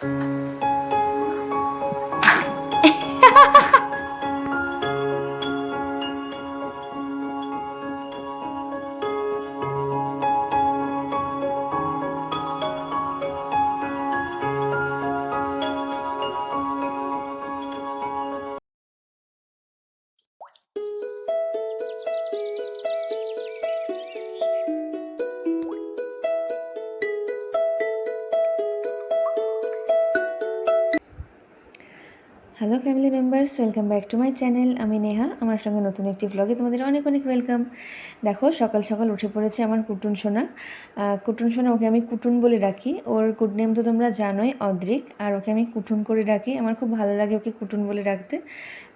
Música hello family members welcome back to my channel আমি নেহা, আমার সঙ্গে নতুন একটি ব্লগে তোমাদের অনেক অনেক ওয়েলকাম দেখো, সকাল সকাল উঠে পড়েছে আমার কুটুন সোনা। কুটুন সোনা ওকে আমি কুটুন বলে ডাকি। ওর গুড নেম তো তোমরা জানোই, অদ্রিক। আর ওকে আমি কুটুন করে ডাকি। আমার খুব ভালো লাগে ওকে কুটুন বলে ডাকতে।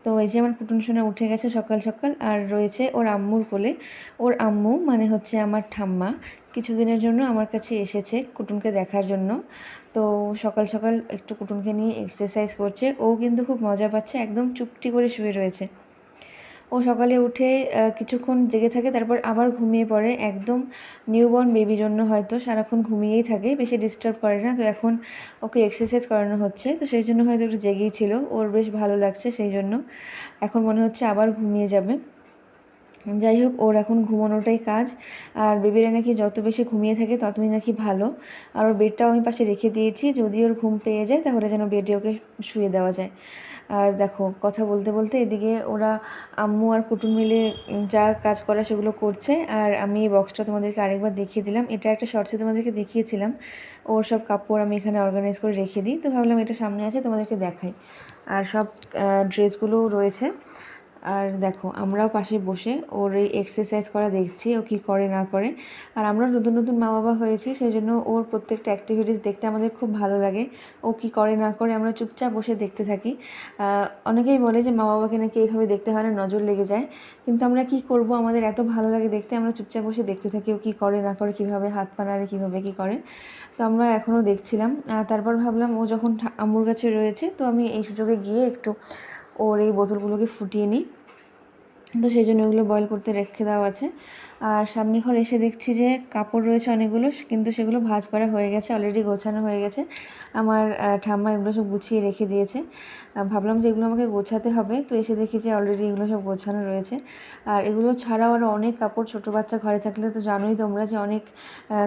তো এই যে আমার কুটুন সোনা উঠে গেছে সকাল সকাল, আর রয়েছে ওর আম্মুর কোলে। ওর আম্মু মানে হচ্ছে আমার ঠাম্মা। কিছুদিনের জন্য আমার কাছে এসেছে কুটুনকে দেখার জন্য। তো সকাল সকাল একটু কুটুনকে নিয়ে এক্সারসাইজ করছে। ও কিন্তু খুব মজা পাচ্ছে, একদম চুপটি করে শুয়ে রয়েছে। ও সকালে উঠে কিছুক্ষণ জেগে থাকে, তারপর আবার ঘুমিয়ে পড়ে। একদম নিউবর্ন বেবির জন্য হয়তো সারাক্ষণ ঘুমিয়েই থাকে, বেশি ডিস্টার্ব করে না। তো এখন ওকে এক্সারসাইজ করানো হচ্ছে। তো সেই জন্য হয়তো একটু জেগেই ছিল। ওর বেশ ভালো লাগছে সেই জন্য। এখন মনে হচ্ছে আবার ঘুমিয়ে যাবে। যাই হোক, ওর এখন ঘুমানোটাই কাজ। আর বেবিরা নাকি যত বেশি ঘুমিয়ে থাকে, ততই নাকি ভালো। আর ওর বেডটাও আমি পাশে রেখে দিয়েছি। যদি ওর ঘুম পেয়ে যায়, তাহলে যেন বেডে ওকে শুয়ে দেওয়া যায়। আর দেখো, কথা বলতে বলতে এদিকে ওরা আম্মু আর কুটুম মিলে যা কাজ করা সেগুলো করছে। আর আমি এই বক্সটা তোমাদেরকে আরেকবার দেখিয়ে দিলাম। এটা একটা শর্টসে তোমাদেরকে দেখিয়েছিলাম। ওর সব কাপড় আমি এখানে অর্গানাইজ করে রেখে দিই। তো ভাবলাম এটা সামনে আছে, তোমাদেরকে দেখাই। আর সব ড্রেসগুলোও রয়েছে। আর দেখো, আমরাও পাশে বসে ওর এই এক্সারসাইজ করা দেখছি, ও কী করে, না করে। আর আমরা নতুন নতুন মা বাবা হয়েছি সেই জন্য ওর প্রত্যেকটা অ্যাক্টিভিটিস দেখতে আমাদের খুব ভালো লাগে। ও কী করে, না করে আমরা চুপচাপ বসে দেখতে থাকি। অনেকেই বলে যে মা বাবাকে নাকি এইভাবে দেখতে হয় না, নজর লেগে যায়। কিন্তু আমরা কি করব? আমাদের এত ভালো লাগে দেখতে, আমরা চুপচাপ বসে দেখতে থাকি, ও কী করে, না করে, কীভাবে হাত পা নাড়ে, কীভাবে কী করে। তো আমরা এখনও দেখছিলাম। তারপর ভাবলাম ও যখন আম্মুর কাছে রয়েছে, তো আমি এই সুযোগে গিয়ে একটু ওর এই বোতলগুলোকে ফুটিয়ে নিই। তো সেই জন্য ওগুলো বয়েল করতে রেখে দেওয়া আছে। আর সামনে ঘর এসে দেখছি যে কাপড় রয়েছে অনেকগুলো, কিন্তু সেগুলো ভাঁজ করা হয়ে গেছে অলরেডি গোছানো হয়ে গেছে। আমার ঠাম্মা এগুলো সব গুছিয়ে রেখে দিয়েছে। ভাবলাম যে এগুলো আমাকে গোছাতে হবে, তো এসে দেখি যে অলরেডি এগুলো সব গোছানো রয়েছে। আর এগুলো ছাড়াও আরও অনেক কাপড়, ছোটো বাচ্চা ঘরে থাকলে তো জানোই তোমরা যে অনেক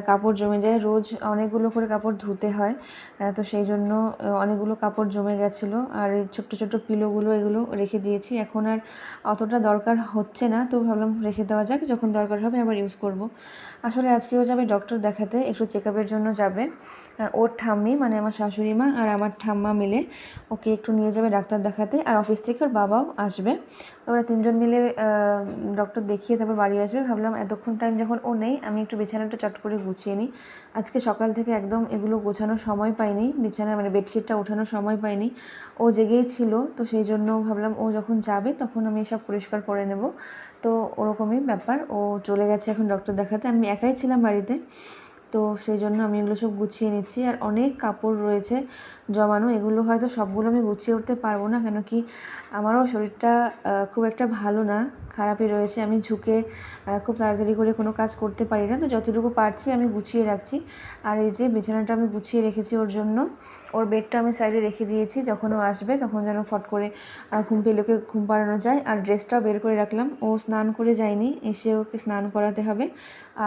কাপড় জমে যায়। রোজ অনেকগুলো করে কাপড় ধুতে হয় তো সেই জন্য অনেকগুলো কাপড় জমে গেছিল। আর এই ছোট্ট ছোট্ট পিলোগুলো এগুলো রেখে দিয়েছি। এখন আর অতটা দরকার হচ্ছে না, তো ভাবলাম রেখে দেওয়া যাক। যখন দরকার হবে, আবার ইউজ করব। আসলে আজকেও যাবে ডক্টর দেখাতে, একটু চেক জন্য যাবে। ওর ঠাম্মি মানে আমার শাশুড়ি মা আর আমার ঠাম্মা মিলে ওকে একটু নিয়ে যাবে ডাক্তার দেখাতে। আর অফিস থেকে ওর বাবাও আসবে। তো ওরা তিনজন মিলে ডক্টর দেখিয়ে তারপর বাড়ি আসবে। ভাবলাম এতক্ষণ টাইম যখন ও নেই, আমি একটু বিছানাটা চট করে গুছিয়ে নিই। আজকে সকাল থেকে একদম এগুলো গোছানোর সময় পাইনি। বিছানা মানে বেডশিটটা ওঠানোর সময় পাইনি। ও জেগেই ছিল, তো সেই জন্য ভাবলাম ও যখন যাবে তখন আমি সব পরিষ্কার করে নেব। তো ওরকমই ব্যাপার। ও চলে গেছে এখন ডক্টর দেখাতে। আমি একাই ছিলাম বাড়িতে। তো সেই জন্য আমি এগুলো সব গুছিয়ে নিচ্ছি। আর অনেক কাপড় রয়েছে জমানো। এগুলো হয়তো সবগুলো আমি গুছিয়ে উঠতে পারব না। কেন কি আমারও শরীরটা খুব একটা ভালো না। খারাপই রয়েছে, আমি ঝুঁকে খুব তাড়াতাড়ি করে কোনো কাজ করতে পারি না। তো যতটুকু পারছি আমি গুছিয়ে রাখছি। আর এই যে বিছানাটা আমি গুছিয়ে রেখেছি ওর জন্য, ওর বেডটা আমি সাইডে রেখে দিয়েছি, যখন ও আসবে তখন যেন ফট করে ঘুম পেলে ওকে ঘুম পাড়ানো যায়। আর ড্রেসটাও বের করে রাখলাম, ও স্নান করে যায়নি, এসে ওকে স্নান করাতে হবে।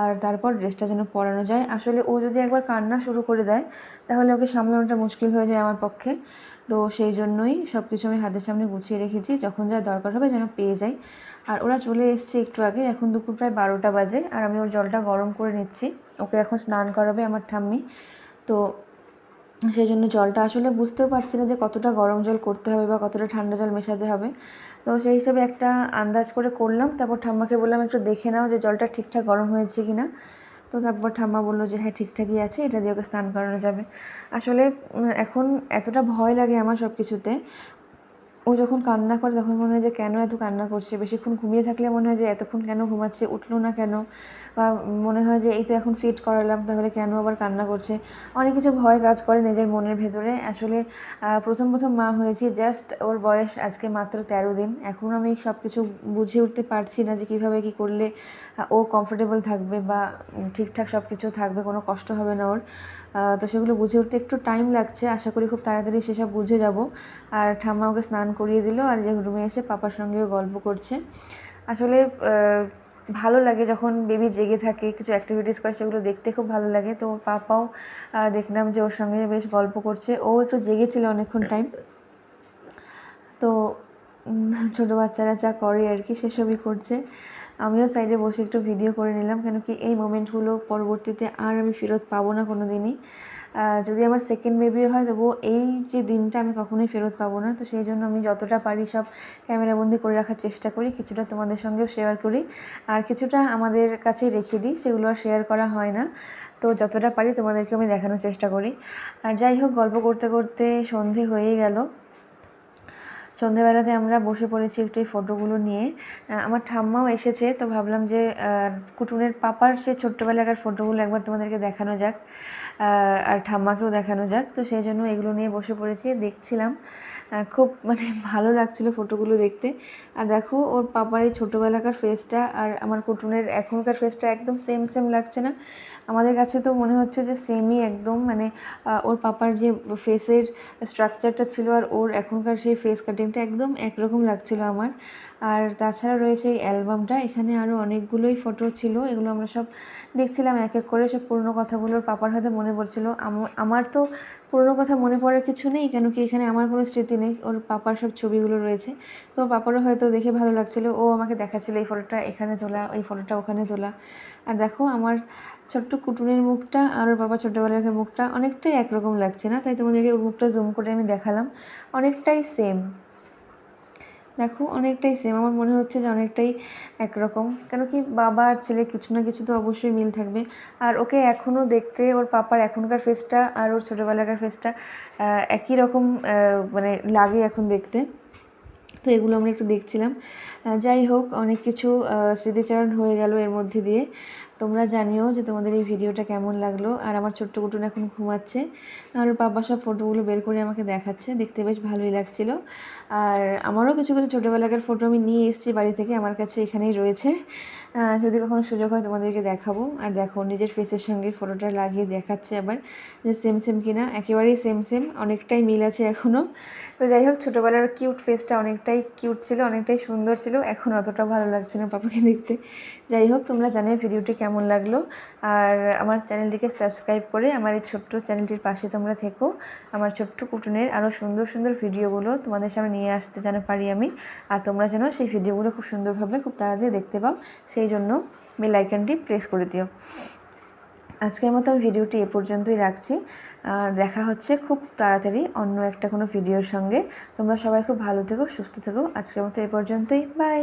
আর তারপর ড্রেসটা যেন পরানো যায়। আসলে ও যদি একবার কান্না শুরু করে দেয়, তাহলে ওকে সামলানোটা মুশকিল হয়ে যায় আমার পক্ষে। তো সেই জন্যই সব কিছু আমি হাতের সামনে গুছিয়ে রেখেছি, যখন যা দরকার হবে যেন পেয়ে যাই। আর ওরা চলে এসছে একটু আগে, এখন দুপুর প্রায় বারোটা বাজে আর আমি ওর জলটা গরম করে নিচ্ছি। ওকে এখন স্নান করাবে আমার ঠাম্মি। তো সেই জন্য জলটা আসলে বুঝতেও পারছি না যে কতটা গরম জল করতে হবে বা কতটা ঠান্ডা জল মেশাতে হবে। তো সেই হিসেবে একটা আন্দাজ করে করলাম। তারপর ঠাম্মাকে বললাম, একটু দেখে নাও যে জলটা ঠিকঠাক গরম হয়েছে কি না তো তারপর ঠাম্মা বলল যে হ্যাঁ ঠিকঠাকই আছে, এটা দিয়ে ওকে স্নান করানো যাবে। আসলে এখন এতটা ভয় লাগে আমার সব কিছুতে ও যখন কান্না করে, তখন মনে হয় যে কেন এত কান্না করছে? বেশিক্ষণ ঘুমিয়ে থাকলে মনে হয় যে এতক্ষণ কেন ঘুমাচ্ছে? উঠল না কেন? বা মনে হয় যে এই তো এখন ফিট করালাম, তাহলে কেন আবার কান্না করছে? অনেক কিছু ভয় কাজ করে নিজের মনের ভেতরে। আসলে প্রথম প্রথম মা হয়েছি জাস্ট ওর বয়স আজকে মাত্র তেরো দিন। এখন আমি সব কিছু বুঝে উঠতে পারছি না যে কীভাবে কী করলে ও কমফোর্টেবল থাকবে বা ঠিকঠাক সব কিছু থাকবে, কোনো কষ্ট হবে না ওর। তো সেগুলো বুঝে উঠতে একটু টাইম লাগছে। আশা করি খুব তাড়াতাড়ি সেসব বুঝে যাব। আর ঠাম্মা ওকে স্নান করিয়ে দিল আর যে রুমে এসে পাপার সঙ্গেও গল্প করছে। আসলে ভালো লাগে যখন বেবি জেগে থাকে কিছু অ্যাক্টিভিটিস করে সেগুলো দেখতে খুব ভালো লাগে। তো পাপাও দেখলাম যে ওর সঙ্গে বেশ গল্প করছে। ও একটু জেগেছিল অনেকক্ষণ টাইম তো ছোটো বাচ্চারা যা করে আর কি সেসবই করছে। আমিও সাইডে বসে একটু ভিডিও করে নিলাম কেন কি এই মোমেন্টগুলো পরবর্তীতে আর আমি ফেরত পাবো না কোনো দিনই যদি আমার সেকেন্ড বেবি হয়, তবুও এই যে দিনটা আমি কখনোই ফেরত পাবো না। তো সেই জন্য আমি যতটা পারি সব ক্যামেরাবন্দি করে রাখার চেষ্টা করি, কিছুটা তোমাদের সঙ্গেও শেয়ার করি। আর কিছুটা আমাদের কাছেই রেখে দিই, সেগুলো আর শেয়ার করা হয় না। তো যতটা পারি তোমাদেরকে আমি দেখানোর চেষ্টা করি। আর যাই হোক, গল্প করতে করতে সন্ধে হয়েই গেল। সন্ধেবেলাতে আমরা বসে পড়েছি একটু এই ফটোগুলো নিয়ে। আমার ঠাম্মাও এসেছে, তো ভাবলাম যে কুটুনের পাপার সে ছোট্টবেলাকার ফটোগুলো একবার তোমাদেরকে দেখানো যাক। আর ঠাম্মাকেও দেখানো যাক। তো সেই জন্য এগুলো নিয়ে বসে পড়েছি, দেখছিলাম। খুব মানে ভালো লাগছিল ফটোগুলো দেখতে। আর দেখো, ওর পাপার এই ছোটোবেলাকার ফেসটা আর আমার কুটুনের এখনকার ফেসটা একদম সেম সেম লাগছে না। আমাদের কাছে তো মনে হচ্ছে যে সেমই একদম মানে ওর পাপার যে ফেসের স্ট্রাকচারটা ছিল আর ওর এখনকার সেই ফেস কাটিংটা একদম একরকম লাগছিল আমার। আর তাছাড়া রয়েছে এই অ্যালবামটা, এখানে আরও অনেকগুলোই ফটো ছিল। এগুলো আমরা সব দেখছিলাম, এক এক করে সব পুরনো কথাগুলোর পাপার হয়তো মনে পড়ছিল। আম- আমার তো পুরনো কথা মনে পড়ার কিছু নেই কেন কি এখানে আমার কোনো স্মৃতি নেই। ওর পাপার সব ছবিগুলো রয়েছে। তো পাপারও হয়তো দেখে ভালো লাগছিল। ও আমাকে দেখাচ্ছিল এই ফটোটা এখানে তোলা, এই ফটোটা ওখানে তোলা। আর দেখো, আমার ছোট্ট কুটুনের মুখটা আর ওর বাবা ছোটোবেলার মুখটা অনেকটাই একরকম লাগছে না? তাই তোমাদেরকে ওর মুখটা জুম করে আমি দেখালাম। অনেকটাই সেম দেখো, অনেকটাই সেম আমার মনে হচ্ছে যে অনেকটাই একরকম। কেন কি বাবা আর ছেলে কিছু না কিছু তো অবশ্যই মিল থাকবে। আর ওকে এখনও দেখতে ওর পাপার এখনকার ফেসটা আর ওর ছোটোবেলাকার ফেসটা একই রকম মানে লাগে এখন দেখতে। তো এগুলো আমরা একটু দেখছিলাম। যাই হোক, অনেক কিছু স্মৃতিচারণ হয়ে গেল এর মধ্যে দিয়ে। তোমরা জানিও যে তোমাদের এই ভিডিওটা কেমন লাগল, আর আমার ছোট্ট কুটুন এখন ঘুমাচ্ছে, আর বাবা সব ফটোগুলো বের করে আমাকে দেখাচ্ছে, দেখতে বেশ ভালোই লাগছিল, আর আমারও কিছু কিছু ছোটোবেলাকার ফটো আমি নিয়ে এসেছি বাড়ি থেকে, আমার কাছে এখানেই রয়েছে যদি কখনো সুযোগ হয় তোমাদেরকে দেখাবো, আর দেখো নিজের ফেসের সঙ্গে ফটোটা লাগিয়ে দেখাচ্ছে আবার, যে সেম সেম কিনা, একেবারেই সেম সেম অনেকটাই মিল আছে এখনও তো যাই হোক ছোটোবেলার কিউট ফেসটা অনেকটাই কিউট ছিল, অনেকটাই সুন্দর ছিল, এখন অতটা ভালো লাগছে না পাপাকে দেখতে, যাই হোক তোমরা জানিও ভিডিওটি কেমন লাগল? আর আমার চ্যানেলটিকে সাবস্ক্রাইব করে আমার এই ছোট্ট চ্যানেলটির পাশে তোমরা থেকো। আমার ছোট্ট কুটুনের আরও সুন্দর সুন্দর ভিডিওগুলো তোমাদের সামনে নিয়ে আসতে যেন পারি আমি। আর তোমরা যেন সেই ভিডিওগুলো খুব সুন্দরভাবে, খুব তাড়াতাড়ি দেখতে পাও, সেই জন্য বেল আইকনটি প্রেস করে দিও। আজকের মতো আমি ভিডিওটি এ পর্যন্তই রাখছি। আর দেখা হচ্ছে খুব তাড়াতাড়ি অন্য একটা কোনো ভিডিওর সঙ্গে। তোমরা সবাই খুব ভালো থেকো, সুস্থ থেকো। আজকের মতো এ পর্যন্তই। বাই!